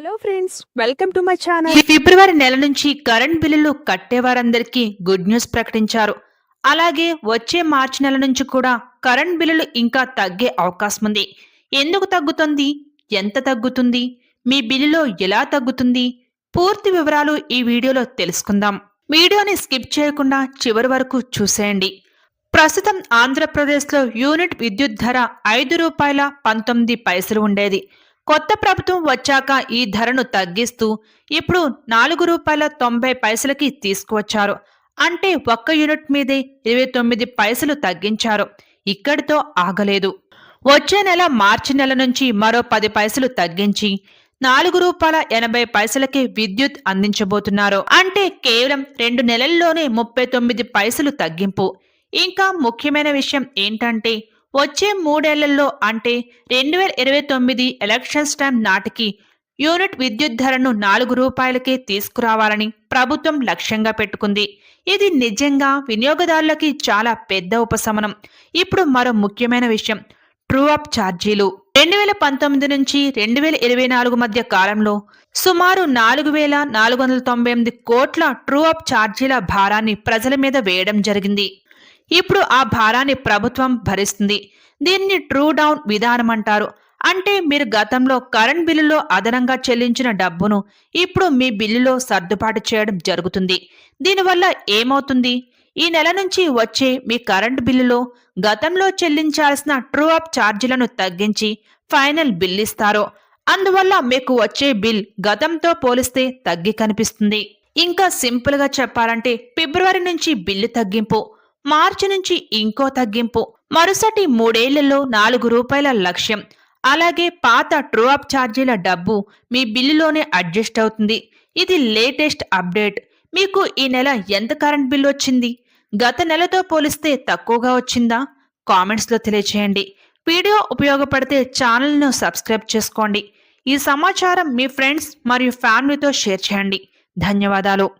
Hello friends welcome to my channel ఈ ఫిబ్రవరి నెల నుంచి కరెంట్ బిల్లులు కట్టేవారందరికీ గుడ్ న్యూస్ ప్రకటించారు. అలాగే వచ్చే మార్చి నెల నుంచి కూడా కరెంట్ బిల్లులు ఇంకా తగ్గే అవకాశం ఉంది. ఎందుకు తగ్గుతుంది? ఎంత తగ్గుతుంది? మీ బిల్లులో ఎలా తగ్గుతుంది? పూర్తి వివరాలు ఈ వీడియోలో తెలుసుకుందాం. వీడియోని స్కిప్ చేయకుండా చివరి వరకు చూసేయండి. ప్రస్తుతం ఆంధ్రప్రదేశ్లో యూనిట్ విద్యుత్ ధర ఐదు రూపాయల పంతొమ్మిది పైసలు ఉండేది. కొత్త ప్రభుత్వం వచ్చాక ఈ ధరను తగ్గిస్తూ ఇప్పుడు నాలుగు రూపాయల తొంభై పైసలకి తీసుకువచ్చారు. అంటే ఒక్క యూనిట్ మీదే ఇరవై తొమ్మిది పైసలు తగ్గించారు. ఇక్కడితో ఆగలేదు. వచ్చే నెల మార్చి నెల నుంచి మరో పది పైసలు తగ్గించి నాలుగు రూపాయల ఎనభై పైసలకి విద్యుత్ అందించబోతున్నారు. అంటే కేవలం రెండు నెలల్లోనే ముప్పై తొమ్మిది పైసలు తగ్గింపు. ఇంకా ముఖ్యమైన విషయం ఏంటంటే వచ్చే మూడేళ్ళలో అంటే రెండు వేల ఇరవై తొమ్మిది ఎలక్షన్స్ టైం నాటికి యూనిట్ విద్యుత్ ధరను నాలుగు రూపాయలకే తీసుకురావాలని ప్రభుత్వం లక్ష్యంగా పెట్టుకుంది. ఇది నిజంగా వినియోగదారులకి చాలా పెద్ద ఉపశమనం. ఇప్పుడు మరో ముఖ్యమైన విషయం ట్రూ అప్ ఛార్జీలు. రెండు వేల పంతొమ్మిది నుంచి రెండు వేల ఇరవై నాలుగు మధ్య కాలంలో సుమారు నాలుగు వేల నాలుగు వందల తొంభై ఎనిమిది కోట్ల ట్రూ అప్ ఛార్జీల భారాన్ని ప్రజల మీద వేయడం జరిగింది. ఇప్పుడు ఆ భారాన్ని ప్రభుత్వం భరిస్తుంది. దీన్ని ట్రూ డౌన్ విధానం అంటారు. అంటే మీరు గతంలో కరెంట్ బిల్లులో అదనంగా చెల్లించిన డబ్బును ఇప్పుడు మీ బిల్లులో సర్దుబాటు చేయడం జరుగుతుంది. దీనివల్ల ఏమవుతుంది? ఈ నెల నుంచి వచ్చే మీ కరెంట్ బిల్లులో గతంలో చెల్లించాల్సిన ట్రూ అప్ ఛార్జీలను తగ్గించి ఫైనల్ బిల్ ఇస్తారు. అందువల్ల మీకు వచ్చే బిల్ గతంతో పోలిస్తే తగ్గి కనిపిస్తుంది. ఇంకా సింపుల్గా చెప్పాలంటే ఫిబ్రవరి నుంచి బిల్లు తగ్గింపు. మార్చి నుంచి ఇంకో తగ్గింపు. మరుసటి మూడేళ్ళలో నాలుగు రూపాయల లక్ష్యం. అలాగే పాత ట్రూ అప్ ఛార్జీల డబ్బు మీ బిల్లులోనే అడ్జస్ట్ అవుతుంది. ఇది లేటెస్ట్ అప్డేట్. మీకు ఈ నెల ఎంత కరెంట్ బిల్లు వచ్చింది? గత నెలతో పోలిస్తే తక్కువగా వచ్చిందా? కామెంట్స్లో తెలియచేయండి. వీడియో ఉపయోగపడితే ఛానల్ను సబ్స్క్రైబ్ చేసుకోండి. ఈ సమాచారం మీ ఫ్రెండ్స్ మరియు ఫ్యామిలీతో షేర్ చేయండి. ధన్యవాదాలు.